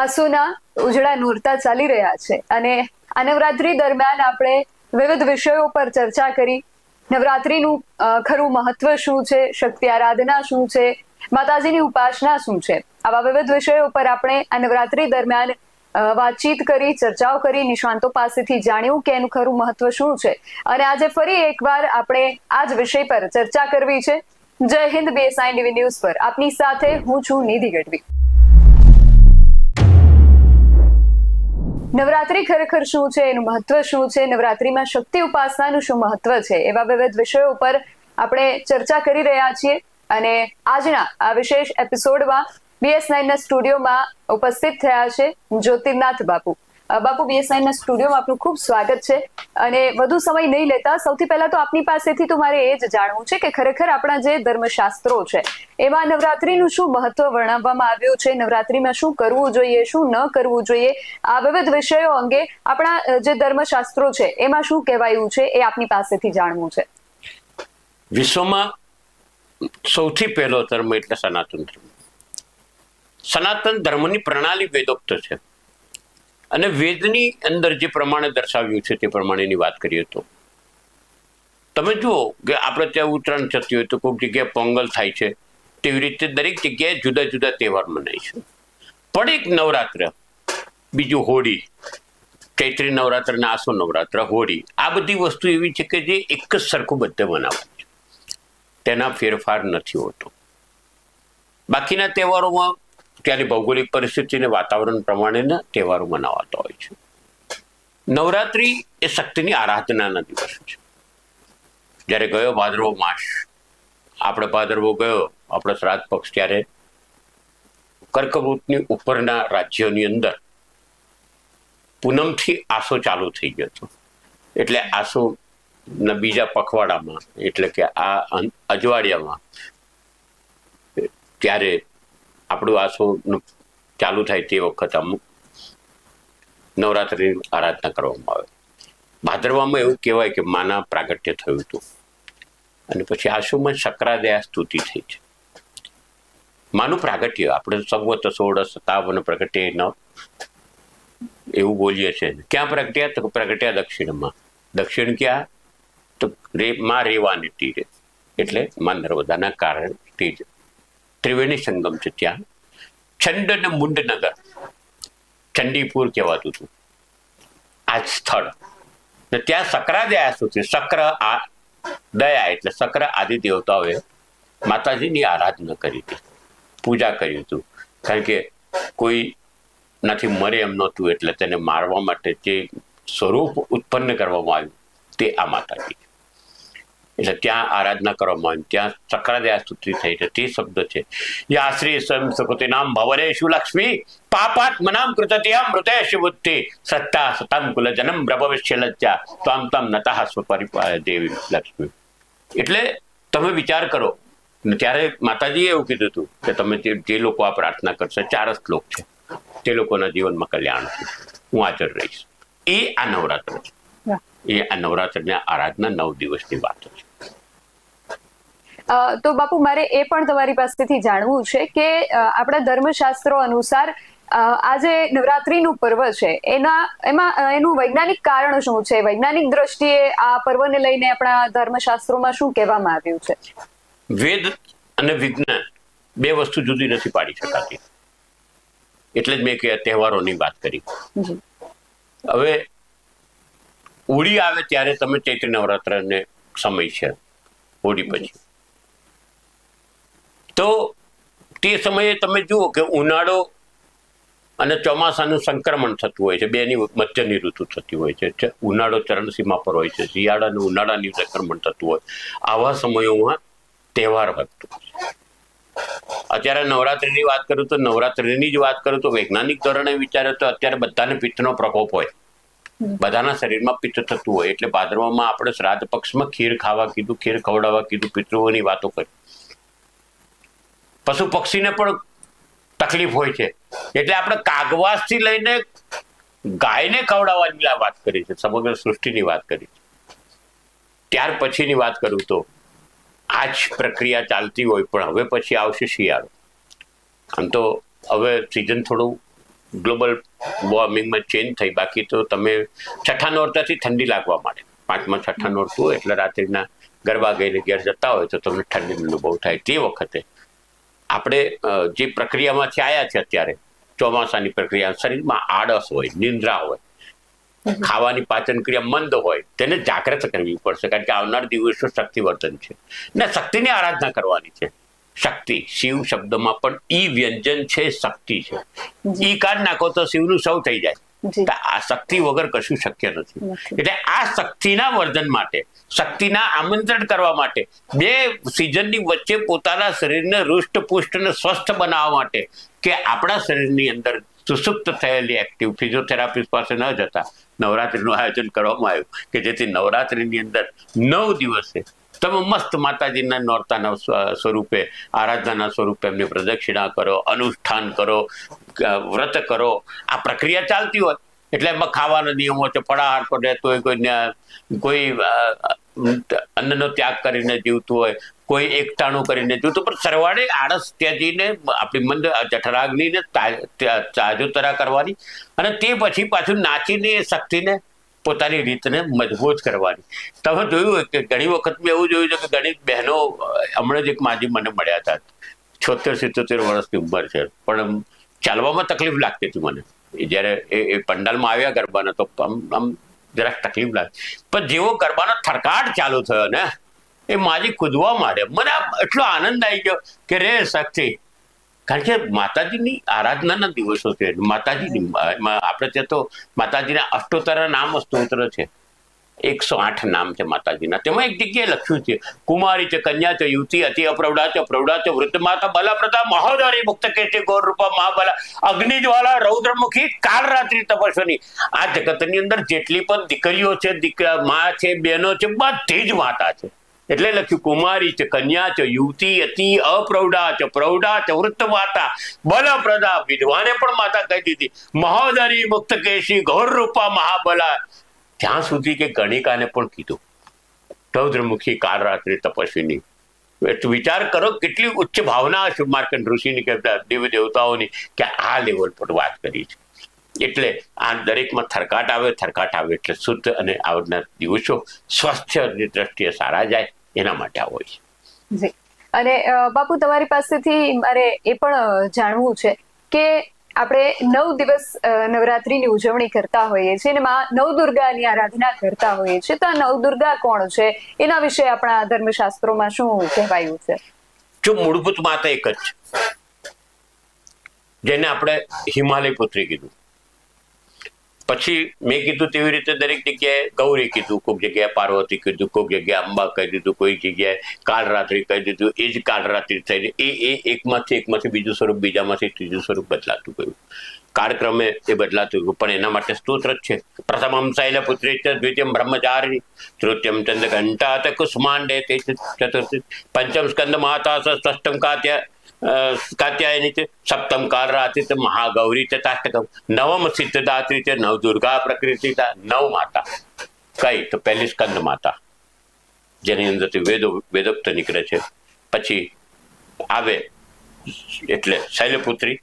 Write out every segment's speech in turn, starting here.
આસુના ઉજળા નોરતા ચાલી રહ્યા છે. અને આ નવરાત્રી દરમિયાન આપણે વિવિધ વિષયો પર ચર્ચા કરી. નવરાત્રીનું ખરું મહત્વ શું છે? શક્તિ આરાધના શું છે? માતાજીની ઉપાસના શું છે? આવા વિવિધ વિષયો પર આપણે આ નવરાત્રી દરમિયાન વાતચીત કરી, ચર્ચાઓ કરી, નિષ્ણાંતો પાસેથી જાણ્યું કે એનું ખરું મહત્વ શું છે. અને આજે ફરી એકવાર આપણે આ જ વિષય પર ચર્ચા કરવી છે. જય હિન્દ બીએસઆઈ ટીવી ન્યૂઝ પર. આપની સાથે હું છું નિધિ ગઢવી. નવરાત્રી ખરેખર શું છે? એનું મહત્વ શું છે? નવરાત્રીમાં શક્તિ ઉપાસનાનું શું મહત્વ છે? એવા વિવિધ વિષયો ઉપર આપણે ચર્ચા કરી રહ્યા છીએ અને આજના આ વિશેષ એપિસોડમાં બીએસ નાઇનના સ્ટુડિયોમાં ઉપસ્થિત થયા છે જ્યોતિર્નાથ બાપુ. બાપુ બીએસઆઈ ના સ્ટુડિયોમાં આપનું ખૂબ સ્વાગત છે. અને વધુ સમય નહીં લેતા, સૌથી પહેલા તો આપની પાસેથી તો મારે એ જ જાણવું છે કે ખરેખર આપણા જે ધર્મશાસ્ત્રો છે, એમાં નવરાત્રીનું શું મહત્વ વર્ણવવામાં આવ્યું છે? નવરાત્રીમાં શું કરવું જોઈએ, શું ન કરવું જોઈએ? આ વિવિધ વિષયો અંગે આપણા જે ધર્મશાસ્ત્રો છે, એમાં શું કહેવાયું છે એ આપની પાસેથી જાણવું છે. વિશ્વમાં સૌથી પહેલો ધર્મ એટલે સનાતન ધર્મ. સનાતન ધર્મની પ્રણાલી વેદોક્ત છે. અને વેદની અંદર જે પ્રમાણે દર્શાવ્યું છે તે પ્રમાણેની વાત કરીએ તો. તમે જુઓ કે આપણે ત્યાં ઉત્તરાયણ થતી હોય તો કોઈક જગ્યાએ પોંગલ થાય છે, તેવી રીતે દરેક જગ્યાએ જુદા જુદા તહેવાર મનાય છે. પણ એક નવરાત્ર, બીજું હોળી, ચૈત્રી નવરાત્ર અને આસો નવરાત્ર, હોળી, આ બધી વસ્તુ એવી છે કે જે એક જ સરખું બધે મનાવે છે. તેના ફેરફાર નથી હોતો. બાકીના તહેવારોમાં ત્યાંની ભૌગોલિક પરિસ્થિતિ અને વાતાવરણ પ્રમાણેના તહેવારો મનાવાતા હોય છે. નવરાત્રી એ શક્તિની આરાધનાના દિવસ છે. જ્યારે ગયો ભાદરવો માસ, આપણે ભાદરવો ગયો, આપણો શ્રાદ્ધ પક્ષ ત્યારે કર્કવૃતની ઉપરના રાજ્યોની અંદર પૂનમથી આસો ચાલુ થઈ ગયો હતો. એટલે આસો ના બીજા પખવાડામાં, એટલે કે આ અજવાડિયામાં, ત્યારે આપણું આસો ચાલુ થાય તે વખત અમુક નવરાત્રિની આરાધના કરવામાં આવે. ભાદરવામાં એવું કહેવાય કે માના પ્રાગટ્ય થયું હતું. અને પછી આસુમાં શક્રાદયા સ્તુતિ થઈ છે. માનું પ્રાગટ્ય, આપણે સર્વત સોળ સતાવન પ્રગટ્ય ન એવું બોલીએ છીએ ક્યાં પ્રગટ્યા? તો પ્રગટ્યા દક્ષિણમાં. દક્ષિણ ક્યાં? તો રે, માં રેવાની તીરે. એટલે માં નર્મદાના કારણ તે જ ત્રિવેણી સંગમ છે ત્યાં. ચંડ અને મુંડનગર. ચંડીપુર કહેવાતું હતું. આ સ્થળ. ને ત્યાં શું સુધી સક્ર આ દયા એટલે સક્ર આદિ દેવતાઓએ માતાજીની આરાધના કરી હતી. પૂજા કરી હતું. કારણ કે કોઈ નથી મરે એમ નહોતું એટલે તેને મારવા માટે જે સ્વરૂપ ઉત્પન્ન કરવામાં આવ્યું તે આ માતાજી છે. એટલે ત્યાં આરાધના કરવામાં આવી. ત્યાં સક્રાદયા સ્તુતિ થઈ છે. તે શબ્દ છે. યાશ્રી સ્વયં સકૃતિ નામ ભવનેશુ લક્ષ્મી. પાપાત્મનામ કૃતતી મૃતેશ બુદ્ધિ સત્તા સતમ કુલ જનમ પ્રભવિષ્ય લજ્જા. ત્વામ તમ નતા સ્વપરિપાય દેવી લક્ષ્મી. એટલે તમે વિચાર કરો. ત્યારે માતાજીએ એવું કીધું હતું કે તમે જે લોકો આ પ્રાર્થના કરશે ચાર જ શ્લોક છે. તે લોકોના જીવનમાં કલ્યાણ હું હાજર રહીશ. એ આ નવરાત્ર છે. એ આ નવરાત્રની આરાધના નવ દિવસની વાત છે. તો બાપુ મારે એ પણ તમારી પાસેથી જાણવું છે કે આપણા ધર્મશાસ્ત્રો અનુસાર આજે આ જે નવરાત્રીનું પર્વ છે એના એમાં એનું વૈજ્ઞાનિક કારણ શું છે? વૈજ્ઞાનિક દ્રષ્ટિએ આ પર્વને લઈને આપણા ધર્મશાસ્ત્રોમાં શું કહેવામાં આવ્યું છે? વેદ અને વિજ્ઞાન બે વસ્તુ જુદી નથી પાડી શકાતી. એટલે જ મેં કે તહેવારોની વાત કરી. હવે હોળી આવે ત્યારે તમે ચૈત્ર નવરાત્રને સમય છે હોળી પછી. તો તે સમયે તમે જુઓ કે ઉનાળો અને ચોમાસાનું સંક્રમણ થતું હોય છે. બેની મધ્યની ઋતુ થતી હોય છે. ઉનાળો ચરણસીમા પર હોય છે. શિયાળા અને ઉનાળાની સંક્રમણ થતું હોય. આવા સમયોમાં તહેવાર વધતો. અત્યારે નવરાત્રિની વાત કરું તો નવરાત્રીની જ વાત કરું તો વૈજ્ઞાનિક ધોરણે વિચારે તો અત્યારે બધાને પિત્તનો પ્રકોપ હોય. બધાના શરીરમાં પિત્ત થતું હોય. એટલે ભાદરવામાં આપણે શ્રાદ્ધ પક્ષમાં ખીર ખાવા કીધું, ખીર ખવડાવવા કીધું, પિતૃઓની વાતો કરી. પશુ પક્ષીને પણ તકલીફ હોય છે. એટલે આપણે કાગવાસથી લઈને ગાયને ખવડાવવાની વાત કરી છે, સમગ્ર સૃષ્ટિની વાત કરી છે. ત્યાર પછીની વાત કરું તો આ જ પ્રક્રિયા ચાલતી હોય, પણ હવે પછી આવશે શિયાળો. આમ તો હવે સિઝન થોડું ગ્લોબલ વોર્મિંગમાં ચેન્જ થઈ, બાકી તો તમે છઠ્ઠા નોરતાથી ઠંડી લાગવા માંડે. પાંચમાં છઠ્ઠા નોરતું હોય એટલે રાત્રિના ગરબા ગઈને ઘેર જતા હોય તો તમને ઠંડીનો અનુભવ થાય તે વખતે. આપણે જે પ્રક્રિયામાંથી આવ્યા છે અત્યારે ચોમાસાની પ્રક્રિયા શરીરમાં આળસ હોય નિંદ્રા હોય ખાવાની પાચન ક્રિયા મંદ હોય તેને જાગ્રત કરવી પડશે કારણ કે આવનાર દિવસો શક્તિવર્ધન છે. ને શક્તિની આરાધના કરવાની છે. શક્તિ શિવ શબ્દમાં પણ ઈ વ્યંજન છે શક્તિ છે. ઈ કાઢ નાખો તો શિવનું સૌ થઈ જાય. આ શક્તિ વગર કશું શક્ય નથી. એટલે આ શક્તિના વર્ધન માટે શક્તિના આમંત્રણ કરવા માટે બે સિઝનની વચ્ચે પોતાના શરીરને રૂષ્ટ પુષ્ટ અને સ્વસ્થ બનાવવા માટે કે આપણા શરીરની અંદર સુસુપ્ત થયેલી એક્ટિવ ફિઝિયોથેરાપિસ્ટ પાસે ન જતા નવરાત્રિનું આયોજન કરવામાં આવ્યું કે જેથી નવરાત્રિની અંદર નવ દિવસે તમે મસ્ત માતાજીના નોરતાના સ્વ- સ્વરૂપે આરાધનાના સ્વરૂપે એમની પ્રદક્ષિણા કરો અનુષ્ઠાન કરો વ્રત કરો. આ પ્રક્રિયા ચાલતી હોય. એટલે એમાં ખાવાના નિયમો છે ફળાહાર પર રહેતો હોય, કોઈ કોઈ અન્નનો ત્યાગ કરીને જીવતું હોય, કોઈ એકટાણું કરીને જીવતું પણ સરવાળે આળસ ત્યાજીને, આપણી મંદ જઠરાગ્નિને તાજોતરા કરવાની અને તે પછી પાછું નાચીને એ શક્તિને પોતાની રીતને મજબૂત કરવાની. તમે જોયું કે ઘણી વખત મેં એવું જોયું છે કે ઘણી બહેનો હમણાં જ એક માજી મને મળ્યા હતા. છોતેર સિત્તોતેર વર્ષની ઉંમર છે. પણ ચાલવામાં તકલીફ લાગતી હતી મને. જ્યારે એ પંડાલમાં આવ્યા ગરબાના, તો આમ આમ જરાક તકલીફ લાગતી પણ જેવો ગરબાનો થરકાટ ચાલુ થયો ને, એ માજી કૂદવા માંડે. મને એટલો આનંદ આવી ગયો કે રે શક્તિ કારણ કે માતાજીની આરાધનાના દિવસો છે. માતાજીની આપણે ત્યાં તો માતાજીના અષ્ટોત્તર નામ સ્તોત્ર છે. એકસો આઠ નામ છે માતાજીના. તેમાં એક જગ્યાએ લખ્યું છે, કુમારી છે, કન્યા છે, યુવતી, અતિ અપ્રૌઢા છે, પ્રૌઢા છે, વૃદ્ધ માતા બલાપ્રદા મહોદરી મુક્ત કે છે ગૌર રૂપા મહાબલા, અગ્નિજ્વાલા, રૌદ્રમુખી કાળરાત્રિ તપસ્વની. આ જગતની અંદર જેટલી પણ દીકરીઓ છે, દીકરા, મા છે, બહેનો છે, બધી જ માતા છે. એટલે લખ્યું, કુમારી છે, કન્યા છે, યુવતી, અતિ અપ્રૌઢા છે, પ્રૌઢા છે વૃત્ત માતા બલપ્રદા વિધવાને પણ માતા કહી દીધી. મહોદરી મુક્ત કેશી ગૌર રૂપા મહાબલા ત્યાં સુધી કે ગણિકાને પણ કીધું. તૌદ્રમુખી કાલ રાત્રે તપસ્વીની. વિચાર કરો કેટલી ઉચ્ચ ભાવના હશે માર્કંડ ઋષિની કે દેવ દેવતાઓની કે આ લેવલ પર વાત કરી છે. એટલે આ દરેકમાં થરકાટ આવે થરકાટ આવે એટલે શુદ્ધ અને આવનાર દિવસો સ્વાસ્થ્યની દ્રષ્ટિએ સારા જાય, એના માટે આ છે. અને બાપુ તમારી પાસેથી મારે એ પણ જાણવું છે કે આપણે નવ દિવસ નવરાત્રીની ઉજવણી કરતા હોઈએ છીએ અને માં નવદુર્ગાની આરાધના કરતા હોઈએ છીએ. તો આ નવદુર્ગા કોણ છે? એના વિશે આપણા ધર્મશાસ્ત્રોમાં શું કહેવાયું છે? જો મૂળભૂત માતા એક જ જેને આપણે હિમાલય પુત્રી કીધું. પછી મેં કીધું તેવી રીતે દરેક જગ્યાએ ગૌરી કીધું કોઈક જગ્યાએ પાર્વતી કીધું કોઈક જગ્યાએ અંબા કહી દીધું, કોઈ જગ્યાએ કાળરાત્રિ કહી દીધું, એ જ કાળરાત્રિ થઈ એ એ એકમાંથી એકમાંથી બીજું સ્વરૂપ, બીજામાંથી ત્રીજું સ્વરૂપ બદલાતું ગયું. કાળક્રમે એ બદલાતું ગયું. પણ એના માટે સ્તોત્ર જ છે. પ્રથમ શૈલપુત્રી છે દ્વિતીયમ બ્રહ્મચારી તૃતીયમ ચંદ્ર ઘંટા કુષ્માંડે તે ચતુર્થી, પંચમ સ્કંદ માતા સ કાત્યા કાત્યાયની છે સપ્તમ કાલરાત્રિ છે મહાગૌરી છે તાષ્ટકમ નવમ સિદ્ધદાત્રી છે નવદુર્ગા પ્રકૃતિ નવ માતા કઈ તો પહેલી સ્કંદ માતા જેની અંદરથી વેદો વેદોક્ત નીકળે છે પછી આવે એટલે શૈલપુત્રી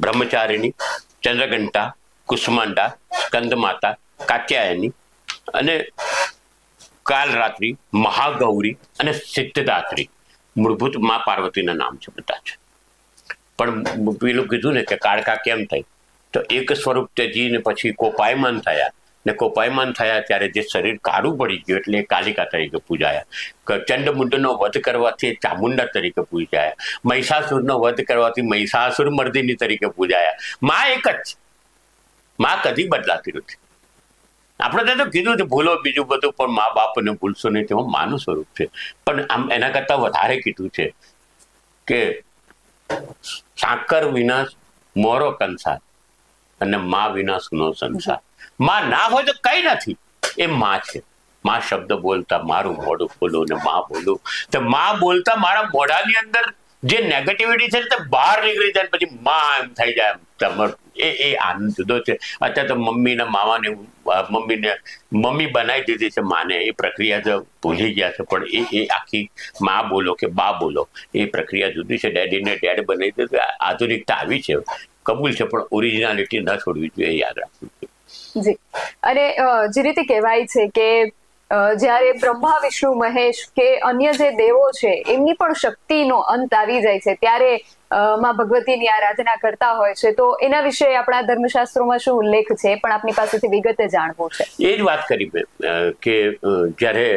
બ્રહ્મચારિણી ચંદ્રઘંટા કુષ્માંડા સ્કંદ માતા કાત્યાયની અને કાલરાત્રિ મહાગૌરી અને સિદ્ધદાત્રી મૂળભૂત મા પાર્વતીના નામ છે બધા છે પણ પેલું કીધું ને કે કાળકા કેમ થઈ? તો એક સ્વરૂપ તેજીને પછી કોપાયમાન થયા. ને કોપાયમાન થયા ત્યારે જે શરીર કાળું પડી ગયું એટલે કાલિકા તરીકે પૂજાયા. ચંડમુંડનો વધ કરવાથી ચામુંડા તરીકે પૂજાયા. મહિષાસુરનો વધ કરવાથી મહિષાસુર મર્દિની તરીકે પૂજાયા. માં એક જ. માં કદી બદલાતી નથી. આપણે તો કીધું ભૂલો બીજું બધું, પણ મા બાપને ભૂલશો નહીં તેમાં માનું સ્વરૂપ છે. પણ આમ એના કરતા વધારે કીધું છે કે સાકર વિના મોરો કંસાર અને મા વિના સુનો સંસાર. માં ના હોય તો કઈ નથી. એ માં છે. માં શબ્દ બોલતા મારું મોઢું ખોલું ને માં બોલું. તો માં બોલતા મારા મોઢાની અંદર જે નેગેટિવિટી છે તે બહાર નીકળી જાય પછી માં એમ થઈ જાય એમ. એ એ આનંદ જુદો છે. અત્યારે તો મમ્મીને, મામાને, મમ્મીને, મમ્મી બનાવી દીધી છે માને. એ પ્રક્રિયા તો ભૂલી ગયા છે. પણ એ એ આખી મા બોલો કે બા બોલો, એ પ્રક્રિયા જુદી છે. ડેડીને ડેડ બનાવી દીધું આધુનિકતા આવી છે. કબૂલ છે, પણ ઓરિજિનાલિટી ન છોડવી જોઈએ યાદ રાખવું જોઈએ. જી. અને જે રીતે કહેવાય છે કે જ્યારે બ્રહ્મા, વિષ્ણુ, મહેશ કે અન્ય જે દેવો છે, એમની પણ શક્તિનો અંત આવી જાય છે. ત્યારે માં ભગવતીની આરાધના કરતા હોય છે. તો એના વિશે આપણા ધર્મશાસ્ત્રોમાં શું ઉલ્લેખ છે? પણ આપની પાસેથી વિગતે જાણવું છે. એ જ વાત કરી મેં કે જ્યારે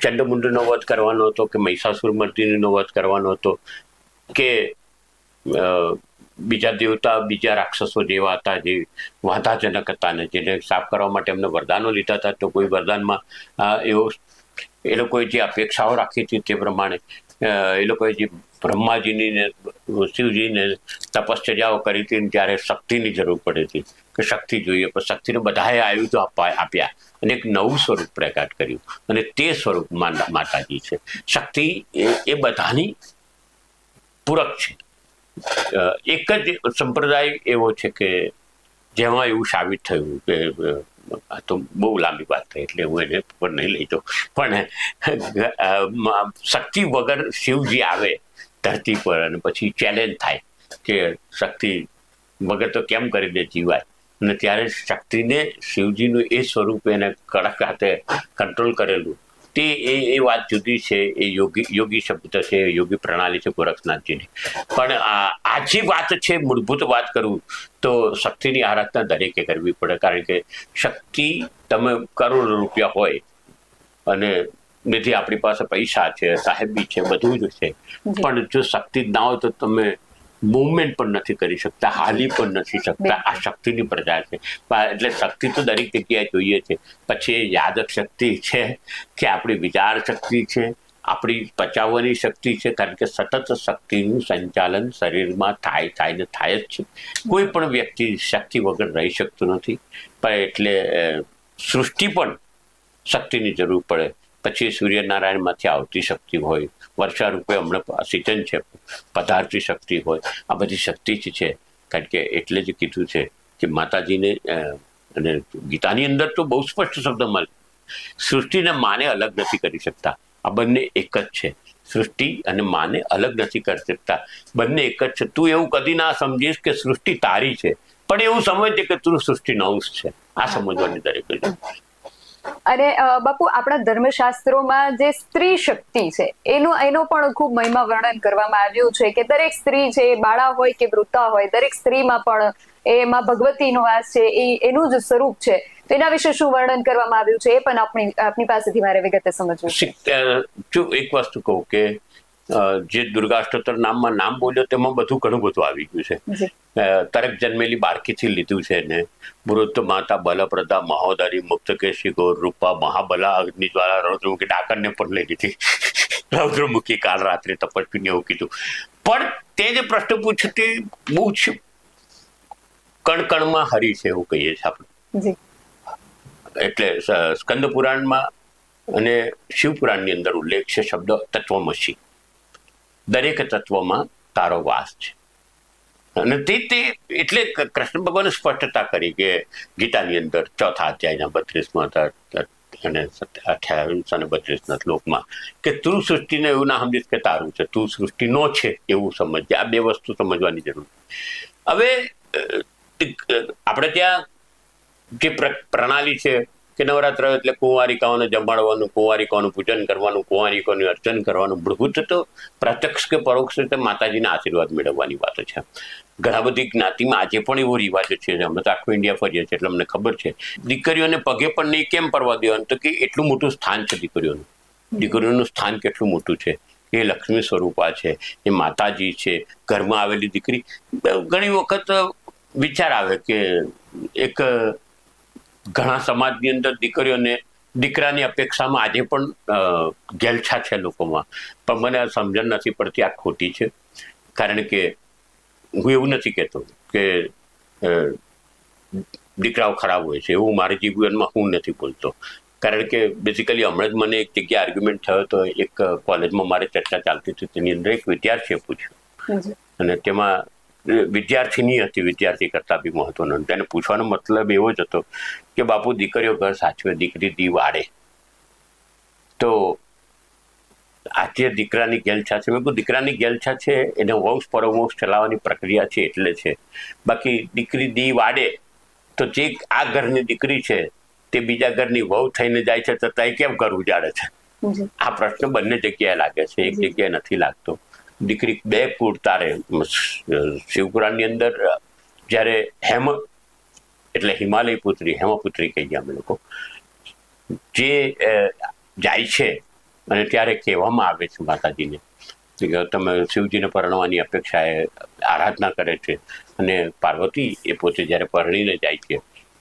ચંડમુંડનો વધ કરવાનો હતો, કે મહિષાસુર મર્દિનીનો વધ કરવાનો હતો, કે બીજા દેવતા, બીજા રાક્ષસો જેવા હતા જે વાંધાજનક હતા ને જેને સાફ કરવા માટે એમને વરદાનો લીધા હતા. તો કોઈ વરદાનમાં એવો, એ લોકોએ જે અપેક્ષાઓ રાખી હતી તે પ્રમાણે એ લોકોએ જે બ્રહ્માજીની ને શિવજીને તપશ્ચર્યાઓ કરી હતી ત્યારે શક્તિની જરૂર પડી હતી કે શક્તિ જોઈએ. પણ શક્તિને બધાએ આયુધો આપ્યા અને એક નવું સ્વરૂપ પ્રગટ કર્યું અને તે સ્વરૂપ માતાજી છે. શક્તિ એ બધાની પૂરક છે. એક જ સંપ્રદાય એવો છે કે જેમાં એવું સાબિત થયું કે આ તો બહુ લાંબી વાત થઈ એટલે હું એને પણ નહીં લઈ જાઉં. પણ શક્તિ વગર શિવજી આવે ધરતી પર અને પછી ચેલેન્જ થાય કે શક્તિ વગર તો કેમ કરીને જીવાય? અને ત્યારે શક્તિને શિવજીનું એ સ્વરૂપ એને કડક હાથે કંટ્રોલ કરેલું તે એ એ વાત જુદી છે એ યોગી યોગી શબ્દ છે યોગી પ્રણાલી છે ગોરખનાથજીની. પણ આ આજી વાત છે મૂળભૂત વાત કરું તો શક્તિની આરાધના દરેકે કરવી પડે. કારણ કે શક્તિ તમે કરોડો રૂપિયા હોય અને નિધિ આપણી પાસે પૈસા છે સાહેબી છે બધું જ છે. પણ જો શક્તિ જ ના હોય તો તમે મુવમેન્ટ પણ નથી કરી શકતા હાલી પણ નથી શકતા. આ શક્તિની પ્રજા છે. એટલે શક્તિ તો દરેક જગ્યાએ જોઈએ છે. પછી એ યાદક શક્તિ છે કે આપણી વિચાર શક્તિ છે આપણી પચાવવાની શક્તિ છે કારણ કે સતત શક્તિનું સંચાલન શરીરમાં થાય થાય ને થાય જ છે. કોઈ પણ વ્યક્તિ શક્તિ વગર રહી શકતું નથી. પણ એટલે સૃષ્ટિ પણ શક્તિની જરૂર પડે. પછી સૂર્યનારાયણમાંથી આવતી શક્તિ હોય વર્ષા હમણાં સિઝન છે, પદાર્થની શક્તિ હોય. આ બધી શક્તિ જ છે. કારણ કે એટલે જ કીધું છે કે માતાજીને અને ગીતાની અંદર તો બહુ સ્પષ્ટ શબ્દમાં સૃષ્ટિને માને અલગ નથી કરી શકતા. આ બંને એક જ છે. સૃષ્ટિ અને માને અલગ નથી કરી શકતા. બંને એક જ છે. તું એવું કદી ના સમજીશ કે સૃષ્ટિ તારી છે. પણ એવું સમજે કે તું સૃષ્ટિનો અંશ છે. આ સમજવાની દરેક. અને બાપુ આપણા ધર્મશાસ્ત્રોમાં જે સ્ત્રી શક્તિ છે, એનું, એનો પણ ખૂબ મહિમા વર્ણન કરવામાં આવ્યું છે કે દરેક સ્ત્રી છે બાળા હોય કે વૃદ્ધા હોય, દરેક સ્ત્રીમાં પણ એમાં ભગવતીનો વાસ છે, એ, એનું જ સ્વરૂપ છે. એના વિશે શું વર્ણન કરવામાં આવ્યું છે એ પણ આપણી, આપની પાસેથી મારે વિગતે સમજવું જો એક વસ્તુ કહું કે જે દુર્ગાષ્ટોત્તર નામમાં નામ બોલ્યો તેમાં બધું ઘણું બધું આવી ગયું છે. તરક જન્મેલી બાળકીથી લીધું છે ને મૃત માતા બલપ્રદા મહોદરી મુક્તકેશી ગોર રૂપા મહાબલા અગ્નિજ્વાલા રૌદ્રમુખી ડાકરને પણ લઈ લીધી. રૌદ્રમુખી કાલ રાત્રે તપસ્વીને એવું કીધું. પણ તે જે પ્રશ્ન પૂછતી બહુ જ કણ હરી છે એવું કહીએ છીએ આપણે. એટલે સ્કંદ પુરાણમાં અને શિવપુરાણની અંદર ઉલ્લેખ છે શબ્દ તત્વમસી. દરેક તત્વમાં તારો વાસ છે. અને તે તે એટલે કૃષ્ણ ભગવાને સ્પષ્ટતા કરી કે ગીતાની અંદર ચોથા અધ્યાયના બત્રીસમાં અને અઠ્યાવીસ અને બત્રીસના શ્લોકમાં કે તું સૃષ્ટિને એવું ના સમજીશ કે તારું છે. તું સૃષ્ટિનો છે એવું સમજજે. આ બે વસ્તુ સમજવાની જરૂર હવે આપણે ત્યાં જે પ્ર- પ્રણાલી છે કે નવરાત્ર એટલે કુંવારિકાઓને જમાડવાનું, કુંવારિકાઓનું પૂજન કરવાનું, કુંવારિકાઓનું અર્ચન કરવાનું. મૂળભૂત તો પ્રત્યક્ષ કે પરોક્ષ રીતે માતાજીના આશીર્વાદ મેળવવાની વાત છે. ઘણા બધી જ્ઞાતિમાં આજે પણ એવો રિવાજ છે અમે તો આખું ઇન્ડિયા ફરીએ છીએ એટલે અમને ખબર છે. દીકરીઓને પગે પણ નહીં કેમ પડવા દેવાનું? તો કે એટલું મોટું સ્થાન છે દીકરીઓનું. દીકરીઓનું સ્થાન કેટલું મોટું છે? એ લક્ષ્મી સ્વરૂપા છે. એ માતાજી છે. ઘરમાં આવેલી દીકરી. ઘણી વખત વિચાર આવે કે એક ઘણા સમાજની અંદર દીકરીઓને દીકરાની અપેક્ષામાં આજે પણ ઘેલછા છે લોકોમાં. પણ મને આ સમજણ નથી પડતી આ ખોટી છે. કારણ કે હું એવું નથી કહેતો કે દીકરાઓ ખરાબ હોય છે. એવું મારા જીવનમાં હું નથી બોલતો. કારણ કે બેઝિકલી હમણાં જ મને એક જગ્યાએ આર્ગ્યુમેન્ટ થયો તો એક કોલેજમાં મારે ચર્ચા ચાલતી હતી. તેની અંદર એક વિદ્યાર્થીએ પૂછ્યું. અને તેમાં વિદ્યાર્થીની હતી વિદ્યાર્થી કરતાં બી મહત્વનો તેને પૂછવાનો મતલબ એવો જ હતો કે બાપુ દીકરીઓ ઘર સાચવે દીકરી દી વાળે. તો આજે દીકરાની ગેલછા છે મેં દીકરાની ગેલછા છે એને વંશ પરવંશ ચલાવવાની પ્રક્રિયા છે એટલે છે. બાકી દીકરી દી વાડે તો જે આ ઘરની દીકરી છે તે બીજા ઘરની વહુ થઈને જાય છે તો તય કેમ ઘર ઉજાડે છે? આ પ્રશ્ન બંને જગ્યાએ લાગે છે એક જગ્યાએ નથી લાગતો. દીકરી બે કુળ તારે શિવપુરાણની અંદર જ્યારે હેમ, એટલે હિમાલય પુત્રી, હેમપુત્રી કહીએ અમે લોકો, જે જાય છે, અને ત્યારે કહેવામાં આવે છે માતાજીને કે તમે શિવજીને પરણવાની અપેક્ષા એ આરાધના કરે છે. અને પાર્વતી એ પોતે જ્યારે પરણીને જાય છે,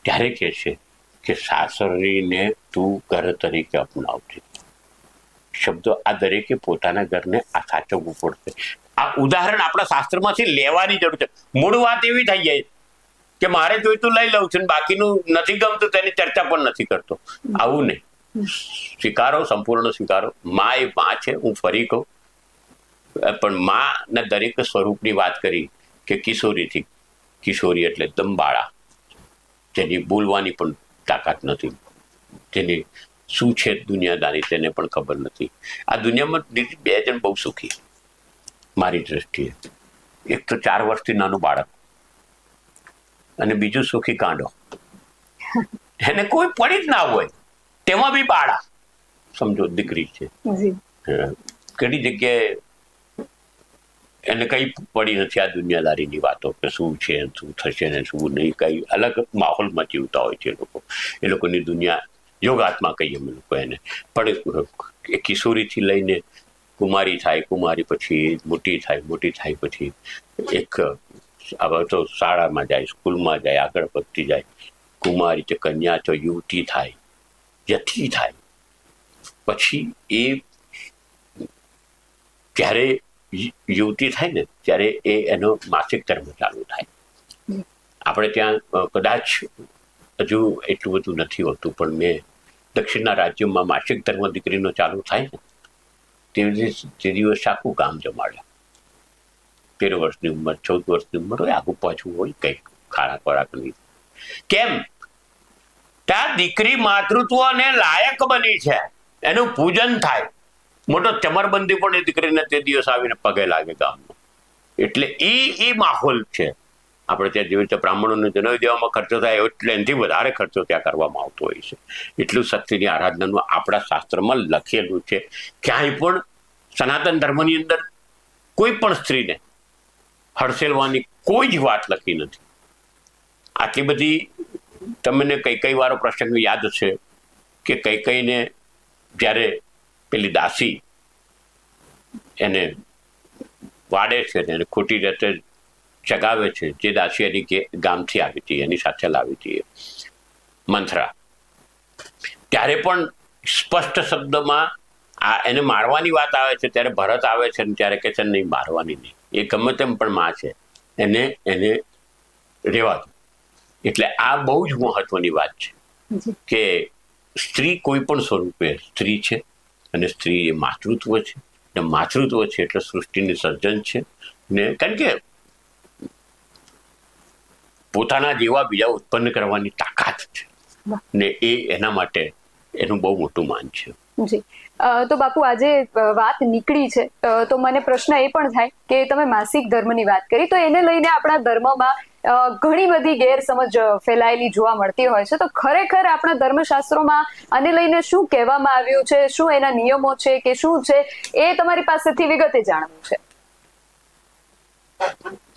ત્યારે કહે છે કે સાસરીને તું ઘર તરીકે અપનાવજે. શબ્દો આ દરેકે પોતાના ઘરને આ સાચવવું પડશે આ ઉદાહરણ આપણા શાસ્ત્રમાંથી લેવાની જરૂર છે. મૂળ વાત એવી થઈ જાય કે મારે જોઈતું લઈ લઉં છું બાકીનું નથી ગમતું, તેની ચર્ચા પણ નથી કરતો. આવું નહીં. સ્વીકારો, સંપૂર્ણ સ્વીકારો. મા એ મા છે, હું ફરી કહું. પણ મા ના દરેક સ્વરૂપની વાત કરી કે કિશોરીથી. કિશોરી એટલે એકદમ બાળા જેની બોલવાની પણ તાકાત નથી. જેની શું છે દુનિયાદારી તેને પણ ખબર નથી. આ દુનિયામાં બે જણ બહુ સુખી મારી દ્રષ્ટિએ. એક તો ચાર વર્ષથી નાનું બાળક અને બીજું સુખી કાંડો એને કોઈ પડી જ ના હોય તેમાં બી બાળા. સમજો દીકરી છે. કેટલી જગ્યાએ એને કઈ પડી નથી આ દુનિયાદારીની વાતો કે શું છે શું થશે ને શું નહીં કઈ અલગ માહોલમાં જીવતા હોય છે એ લોકો. એ લોકોની દુનિયા યોગાત્મા કહીએ અમે લોકો એને. પણ એ કિશોરીથી લઈને કુમારી થાય કુમારી પછી મોટી થાય મોટી થાય પછી એક આવા તો શાળામાં જાય સ્કૂલમાં જાય આગળ વધતી જાય કુમારી તો કન્યા તો યુવતી થાય યથી થાય. પછી એ જ્યારે યુવતી થાય ને ત્યારે એ એનો માસિક ધર્મ ચાલુ થાય. આપણે ત્યાં કદાચ હજુ એટલું બધું નથી હોતું પણ મેં દક્ષિણના રાજ્યોમાં માસિક ધર્મ દીકરીનો ચાલુ થાય ને, તે તે દિવસ આખું ગામ જમાડે. તેર વર્ષની ઉંમર, ચૌદ વર્ષની ઉંમર હોય, આગું પાછું હોય, કંઈક ખાણા ખોરાકની કેમ? ત્યાં દીકરી માતૃત્વને લાયક બની છે. એનું પૂજન થાય. મોટો ચમરબંધી પણ એ દીકરીને તે દિવસ આવીને પગે લાગે ગામનો એટલે એ એ માહોલ છે. આપણે ત્યાં જેવી રીતે બ્રાહ્મણોને જણાવી દેવામાં ખર્ચો થાય એટલે એનાથી વધારે ખર્ચો ત્યાં કરવામાં આવતો હોય છે. એટલું શક્તિની આરાધનાનું આપણા શાસ્ત્રમાં લખેલું છે. ક્યાંય પણ સનાતન ધર્મની અંદર કોઈ પણ સ્ત્રીને હડસેલવાની કોઈ જ વાત લખી નથી. આટલી બધી તમને કઈ કઈ વારો પ્રસંગ યાદ છે કે કઈ કઈને જ્યારે પેલી દાસી એને વાડે છે ને એને ખોટી રીતે ચગાવે છે જે દાસિયારી કે ગામથી આવી હતી એની સાથે લાવી હતી મંથરા. ત્યારે પણ સ્પષ્ટ શબ્દમાં આ એને મારવાની વાત આવે છે ત્યારે ભરત આવે છે ને ત્યારે કે છે નહીં મારવાની નહીં. એ ગમે તેમ પણ માં છે. એને એને રહેવા એટલે આ બહુ જ મહત્વની વાત છે. કે સ્ત્રી કોઈ પણ સ્વરૂપે સ્ત્રી છે અને સ્ત્રી એ માતૃત્વ છે. અને માતૃત્વ છે એટલે સૃષ્ટિની સર્જન છે. ને કારણ કે પોતાના જેવા બીજા ઉત્પન્ન કરવાની તાકાત છે. ને એ એના માટે એનું બહુ મોટું માન છે. જી. તો બાપુ આજે વાત નીકળી છે. તો મને પ્રશ્ન એ પણ થાય કે તમે માસિક ધર્મની વાત કરી તો એને લઈને આપણા ધર્મમાં ઘણી બધી ગેરસમજ ફેલાયેલી જોવા મળતી હોય છે. તો ખરેખર આપણા ધર્મશાસ્ત્રોમાં આને લઈને શું કહેવામાં આવ્યું છે શું એના નિયમો છે કે શું છે એ તમારી પાસેથી વિગતે જાણવું છે.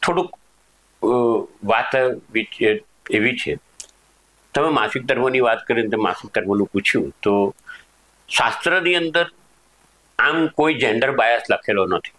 થોડુંક વાત એવી છે. તમે માસિક ધર્મની વાત કરીને તમે માસિક ધર્મનું પૂછ્યું તો શાસ્ત્રની અંદર આમ કોઈ જેન્ડર બાયસ લખેલો નથી.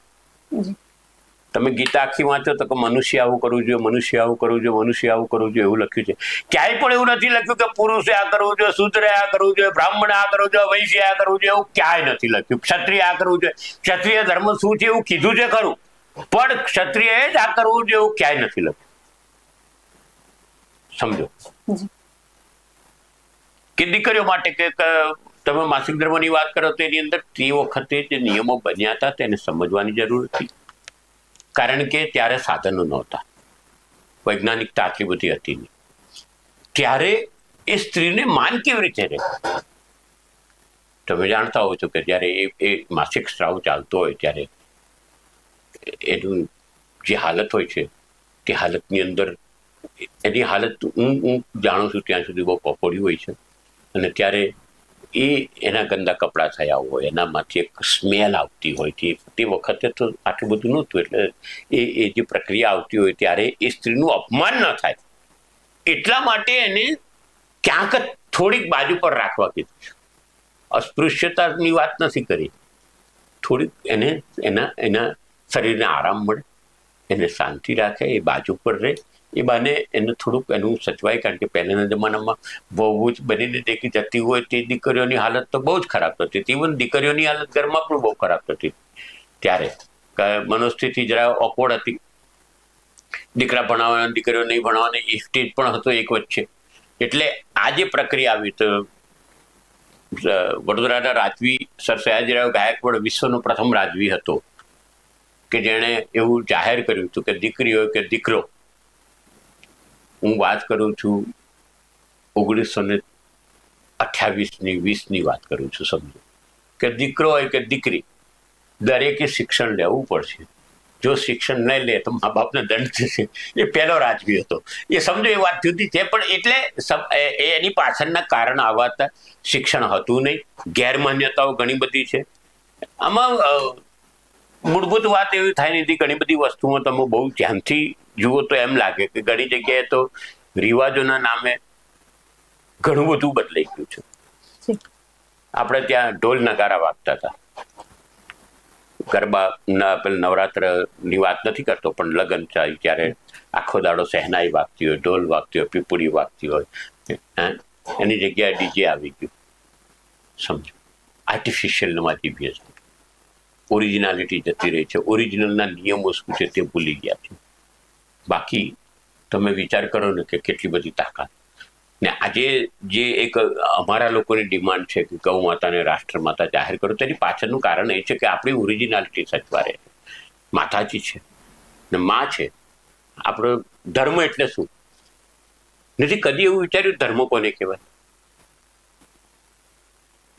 તમે ગીતા આખી વાંચો તો કે મનુષ્ય આવું કરવું જોઈએ મનુષ્ય આવું કરવું જોઈએ મનુષ્ય આવું કરવું જોઈએ એવું લખ્યું છે. ક્યાંય પણ એવું નથી લખ્યું કે પુરુષે આ કરવું જોઈએ શૂદ્રે આ કરવું જોઈએ બ્રાહ્મણ આ કરવું જોઈએ વૈશ્ય આ કરવું જોઈએ એવું ક્યાંય નથી લખ્યું. ક્ષત્રિય આ કરવું જોઈએ. ક્ષત્રિય ધર્મ શું છે એવું કીધું છે ખરું. પણ ક્ષત્રિય જ આ કરવું જેવું ક્યાંય નથી લખ્યું. સમજો? કે દીકરીઓ માટે કે તમે માસિક ધર્મની વાત કરો તો એની અંદર તે વખતે જે નિયમો બન્યા હતા તેને સમજવાની જરૂર હતી. કારણ કે ત્યારે સાધનો નહોતા. વૈજ્ઞાનિકતા આટલી બધી હતી નહીં. ત્યારે એ સ્ત્રીને માન કેવી રીતે રહે? તમે જાણતા હો છો કે જ્યારે એ એ માસિક સ્ત્રાવ ચાલતો હોય ત્યારે એનું જે હાલત હોય છે તે હાલતની અંદર એની હાલત હું હું જાણું છું ત્યાં સુધી બહુ કફોડી હોય છે. અને ત્યારે એ એના ગંદા કપડાં થયા હોય, એનામાંથી એક સ્મેલ આવતી હોય તે તે વખતે તો આટલું બધું નહોતું, એટલે એ એ જે પ્રક્રિયા આવતી હોય ત્યારે એ સ્ત્રીનું અપમાન ન થાય. એટલા માટે એને ક્યાંક જ થોડીક બાજુ પર રાખવા કીધું. અસ્પૃશ્યતાની વાત નથી કરી. થોડીક એને, એના એના શરીરને આરામ મળે, એને શાંતિ રાખે, એ બાજુ પર રહે. એ બાને એને થોડુંક એનું સચવાય, કારણ કે પહેલાના જમાનામાં બહુ જ બનીને દેખી જતી હોય તે દીકરીઓની હાલત તો બહુ જ ખરાબ થતી હતી. ઇવન દીકરીઓની હાલત ઘરમાં પણ બહુ ખરાબ થતી ત્યારે મનોસ્થિતિ જરા ઓકવર્ડ હતી. દીકરા ભણાવવાના, દીકરીઓ નહીં ભણાવવાના, એ સ્ટેજ પણ હતો એક વચ્ચે. એટલે આ જે પ્રક્રિયા આવી તો વડોદરાના રાજવી સર સયાજીરાવ ગાયકવાડ વિશ્વનો પ્રથમ રાજવી હતો. કે જેણે એવું જાહેર કર્યું હતું કે દીકરી હોય કે દીકરો, હું વાત કરું છું ઓગણીસો ને અઠ્યાવીસની, વીસની વાત કરું છું, સમજો. કે દીકરો હોય કે દીકરી, દરેકે શિક્ષણ લેવું પડશે. જો શિક્ષણ નહીં લે તો મા બાપને દંડ થશે. એ પહેલો રાજવી હતો. એ સમજો એ વાત જુદી છે, પણ એટલે એની પાછળના કારણ આવા હતા શિક્ષણ હતું નહીં. ગેરમાન્યતાઓ ઘણી બધી છે. આમાં મૂળભૂત વાત એવી થાય નથી ઘણી બધી વસ્તુઓ તમે બહુ ધ્યાનથી જુઓ તો એમ લાગે કે ઘણી જગ્યાએ તો રિવાજોના નામે ઘણું બધું બદલાઈ ગયું છે. આપણે ત્યાં ઢોલ નગારા વાગતા હતા. ગરબા ના પેલ નવરાત્રની વાત નથી કરતો પણ લગ્ન થાય ત્યારે આખો દાડો સહેનાઈ વાગતી હોય ઢોલ વાગતી હોય પીપુડી વાગતી હોય હે? એની જગ્યાએ ડીજે આવી ગયું. સમજો? આર્ટિફિશિયલ નવાજી છે ઓરિજિનાલિટી જતી રહી છે. ઓરિજિનલના નિયમો શું છે તે ભૂલી ગયા છે. બાકી તમે વિચાર કરો ને કે કેટલી બધી તાકાત. ને આજે જે એક અમારા લોકોની ડિમાન્ડ છે કે ગૌ માતાને રાષ્ટ્રમાતા જાહેર કરો, તેની પાછળનું કારણ એ છે કે આપણી ઓરિજિનાલિટી સચવારે માતાજી છે. ને માં છે. આપણો ધર્મ એટલે શું? નથી, કદી એવું વિચાર્યું? ધર્મ કોને કહેવાય?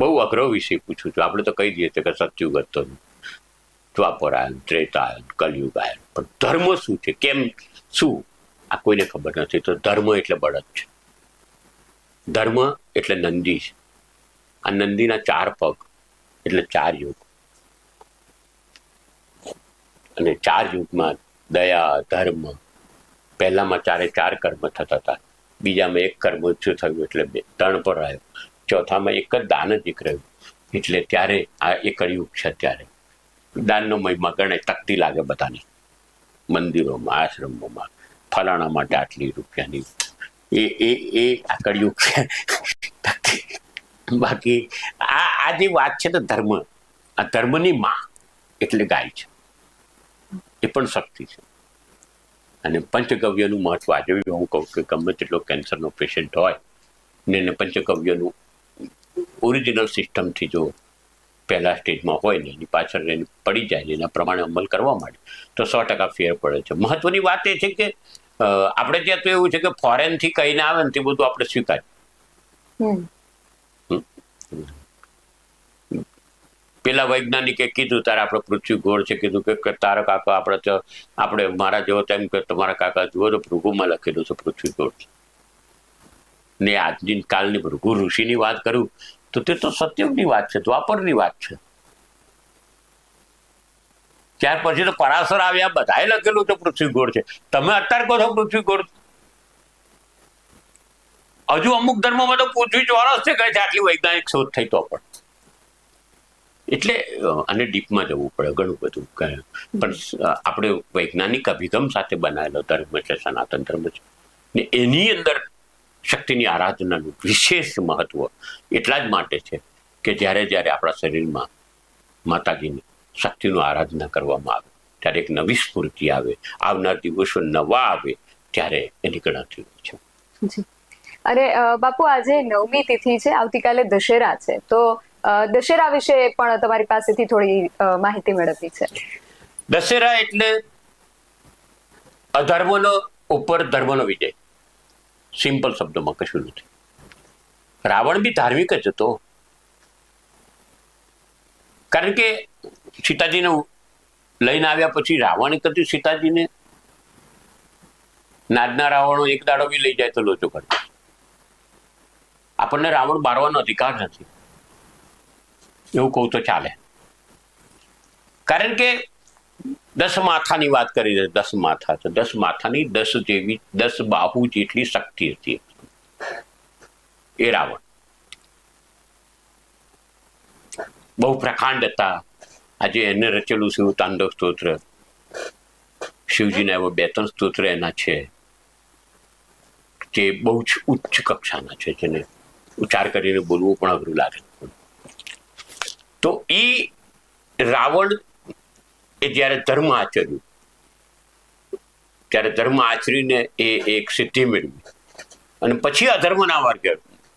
બહુ અઘરો વિષય પૂછું છું. આપણે તો કહી દઈએ કે સત્યુગ હતો દ્વાપરાયણ ત્રેતાયન કલયુગાયન પણ ધર્મ શું છે? કેમ? શું? આ કોઈને ખબર નથી. તો ધર્મ એટલે બળદ છે. ધર્મ એટલે નંદી છે. આ નંદીના ચાર પગ એટલે ચાર યુગ. અને ચાર યુગમાં દયા, ધર્મ, પહેલામાં ચારે ચાર કર્મ થતા હતા. બીજામાં એક કર્મ ઓછું થયું એટલે બે, ત્રણ પર આવ્યો. ચોથામાં એક જ દાન જ નીકળ્યું એટલે ત્યારે આ એક યુગ છે ત્યારે દાનનો મહિમા ગણે તકતી લાગે બધાને. મંદિરોમાં, આશ્રમોમાં, ફલાણા માટે આટલી રૂપિયાની. એ એ એ, આ કળિયુગ બાકી આ આ જે વાત છે તો ધર્મ, આ ધર્મની માં એટલે ગાય છે. એ પણ શક્તિ છે. અને પંચગવ્યનું મહત્વ આજે હું કહું કે ગમે તેટલો કેન્સરનો પેશન્ટ હોય, ને એને પંચગવ્યનું ઓરિજિનલ સિસ્ટમથી જો પહેલા સ્ટેજમાં હોય ને એની પાછળ એને પડી જાય ને એના પ્રમાણે અમલ કરવા માંડે. તો સો ટકા ફેર પડે છે. મહત્વની વાત એ છે કે આપણે ત્યાં તો એવું છે કે ફોરેનથી કહીને આવે ને તે બધું આપણે સ્વીકારીએ. પેલા વૈજ્ઞાનિકે કીધું તારે આપણે પૃથ્વી ગોળ છે. કીધું કે- તારા કાકા આપણે તો આપણે મારા જેવો તેમ કે તમારા કાકા જુઓ તો ભૃગુમાં લખેલું છે પૃથ્વી ગોળ છે. ને આજની કાલની ભૃગુ ઋષિની વાત કરું તો તે તો સત્યુગની વાત છે, દ્વાપરની વાત છે. ત્યાર પછી તો પરાશર આવ્યા, બધાએ લખેલું છે પૃથ્વી ગોળ છે. તમે અત્યારે કહો છો પૃથ્વી ગોળ? હજુ અમુક ધર્મમાં તો પૃથ્વી ચોરસ છે કહે છે આટલી વૈજ્ઞાનિક શોધ થઈ તો પણ. એટલે, અને ડીપમાં જવું પડે ઘણું બધું પણ આપણે વૈજ્ઞાનિક અભિગમ સાથે બનાવેલો ધર્મ એટલે સનાતન ધર્મ છે. ને એની અંદર શક્તિની આરાધનાનું વિશેષ મહત્વ એટલા જ માટે છે કે જ્યારે જ્યારે આપણા શરીરમાં માતાજીની શક્તિનું આરાધના કરવામાં આવે ત્યારે એક નવી સ્ફૂર્તિ આવે આવનાર દિવસો નવા આવે ત્યારે એની ગણતરી હોય છે. અને બાપુ આજે નવમી તિથિ છે આવતીકાલે દશેરા છે. તો દશેરા વિશે પણ તમારી પાસેથી થોડી માહિતી મેળવવી છે. દશેરા એટલે અધર્મનો ઉપર ધર્મનો વિજય. સિમ્પલ શબ્દોમાં કશું નથી. રાવણ બી ધાર્મિક જ હતો. કારણ કે સીતાજીને લઈને આવ્યા પછી રાવણે કદી સીતાજીને નાદના રાવણો એક દાડો બી લઈ જાય તો લોચો કરે આપણને રાવણ મારવાનો અધિકાર નથી. એવું કહું તો ચાલે. કારણ કે દસ માથાની વાત કરી છે, દસ માથા તો દસ માથાની દસ જેવી, દસ બાહુ જેટલી શક્તિ હતી. એ રાવણ બહુ પ્રકાંડ હતા. આજે એને રચેલું શિવ તાંડવ સ્તોત્ર. શિવજીના એવા બે ત્રણ સ્તોત્ર એના છે. જે બહુ જ ઉચ્ચ કક્ષાના છે, જેને ઉચ્ચાર કરીને બોલવું પણ અઘરું લાગે. તો એ રાવણ એ જ્યારે ધર્મ આચર્યું, ત્યારે ધર્મ આચરીને એ એક સિદ્ધિ મેળવી. અને પછી અધર્મના માર્ગે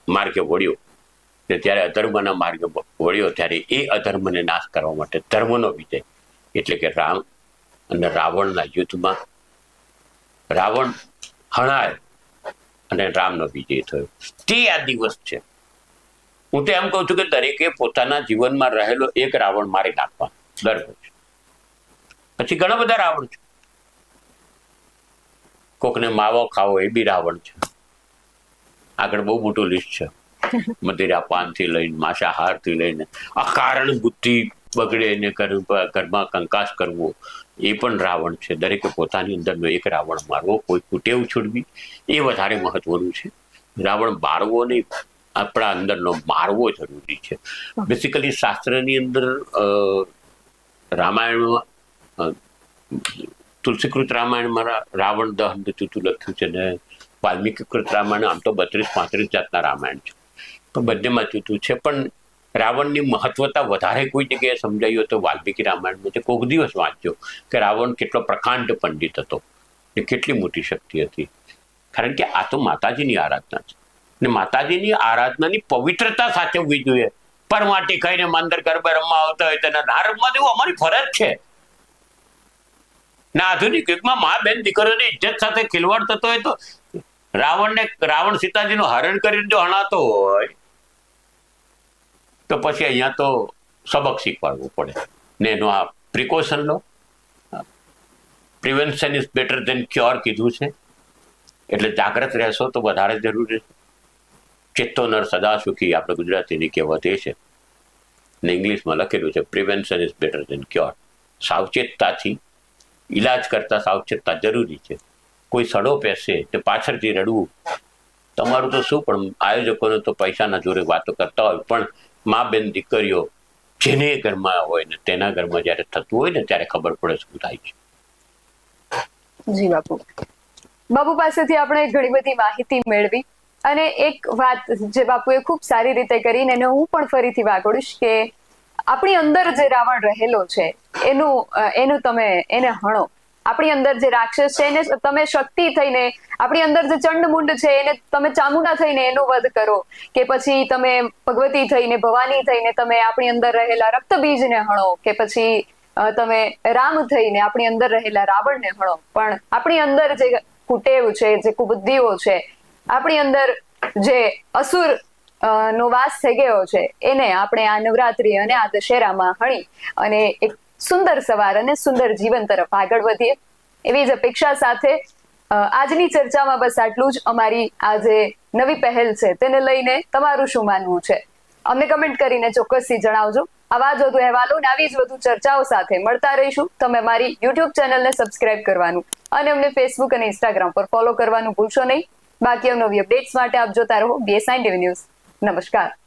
માર્ગે વળ્યો. ને ત્યારે અધર્મના માર્ગે વળ્યો, ત્યારે એ અધર્મને નાશ કરવા માટે ધર્મનો વિજય. એટલે કે રામ અને રાવણના યુદ્ધમાં રાવણ હણાય અને રામનો વિજય થયો. તે આ દિવસ છે. હું તો એમ કહું છું કે દરેકે પોતાના જીવનમાં રહેલો એક રાવણ મારી નાખવા દર પછી ઘણા બધા રાવણ છે. કોકને માવો ખાવો એ બી રાવણ છે. આગળ બહુ મોટું લિસ્ટ છે. મદિરા પાનથી લઈને, માંસાહારથી લઈને અકારણ બુદ્ધિ બગડે એને ઘરમાં કંકાસ કરવો, એ પણ રાવણ છે. દરેકે પોતાની અંદરનો એક રાવણ મારવો, કોઈ કુટેવ છોડવી એ વધારે મહત્વનું છે. રાવણ મારવો નહીં, આપણા અંદરનો મારવો જરૂરી છે. બેસિકલી શાસ્ત્રની અંદર રામાયણમાં તુલસીકૃત રામાયણમાં રાવણ દહન તું લખ્યું છે ને, વાલ્મીકીકૃત રામાયણ આમ તો બત્રીસ પાંત્રીસ જાતના રામાયણ છે. તો બંનેમાં જુદું છે. પણ રાવણની મહત્વતા વધારે કોઈ જગ્યાએ સમજાયું તો વાલ્મીકી રામાયણમાં છે કોઈક દિવસ વાંચ્યો કે રાવણ કેટલો પ્રકાંડ પંડિત હતો ને કેટલી મોટી શક્તિ હતી. કારણ કે આ તો માતાજીની આરાધના છે. ને માતાજીની આરાધનાની પવિત્રતા સાચવવી જોઈએ. પરમાટી કહીને મંદર ગરબે રમવા આવતા હોય તેના ના દેવું અમારી ફરજ છે. ના આધુનિક યુગમાં મા બેન દીકરીઓની ઇજ્જત સાથે ખિલવાડ થતો હોય તો રાવણને, રાવણ સીતાજીનું હરણ કરીને જો હણાતો હોય, તો પછી અહીંયા તો સબક શીખવાડવું પડે. ને એનો આ precaution law prevention is better than cure કીધું છે. એટલે જાગ્રત રહેશો તો વધારે જરૂરી છે ચિત્તો નર સદા સુખી આપણે ગુજરાતીની કહેવત એ છે. ને ઇંગ્લિશમાં લખેલું છે prevention is better than cure સાવચેતતાથી ઈલાજ કરતા સાવચેતતા જરૂરી છે. કોઈ સડો પેસે તો પાછળથી રડવું, તમારું તો શું પણ આયોજકોને તો પૈસાના જોરે વાતો કરતા હોય, પણ મા બેન દીકરીઓ જેને ઘરમાં હોય ને તેના ઘરમાં જ્યારે થતું હોય ને ત્યારે ખબર પડે શું થાય છે. જી બાપુ. બાપુ પાસેથી આપણે ઘણી બધી માહિતી મેળવી અને એક વાત જે બાપુએ ખૂબ સારી રીતે કરીને એને હું પણ ફરીથી વાગોડીશ કે આપણી અંદર જે રાવણ રહેલો છે, એનું એનું તમે એને હણો. આપણી અંદર જે રાક્ષસ છે, એને તમે શક્તિ થઈને, આપણી અંદર જે ચંડમુંડ છે, એને તમે ચામુંડા થઈને એનો વધ કરો. કે પછી તમે ભગવતી થઈને, ભવાની થઈને તમે આપણી અંદર રહેલા રક્તબીજને હણો. કે પછી તમે રામ થઈને આપણી અંદર રહેલા રાવણને હણો. પણ આપણી અંદર જે કુટેવ છે, જે કુબુદ્ધિઓ છે, આપણી અંદર જે અસુર નો વાસ થઈ ગયો છે. એને આપણે આ નવરાત્રી અને આ દશેરામાં હણી અને એક સુંદર સવાર અને સુંદર જીવન તરફ આગળ વધીએ. એવી જ અપેક્ષા સાથે આજની ચર્ચામાં બસ આટલું જ. અમારી આ જે નવી પહેલ છે તેને લઈને તમારું શું માનવું છે? અમને કમેન્ટ કરીને ચોક્કસથી જણાવજો. આવા જ વધુ અહેવાલો અને આવી જ વધુ ચર્ચાઓ સાથે મળતા રહીશું. તમે મારી યુટ્યુબ ચેનલને સબસ્ક્રાઇબ કરવાનું અને અમને ફેસબુક અને ઇન્સ્ટાગ્રામ પર ફોલો કરવાનું ભૂલશો નહીં. બાકી નવી અપડેટ્સ માટે આપ જોતા રહો બીએસઆઈ ટીવી ન્યૂઝ નમસ્કાર.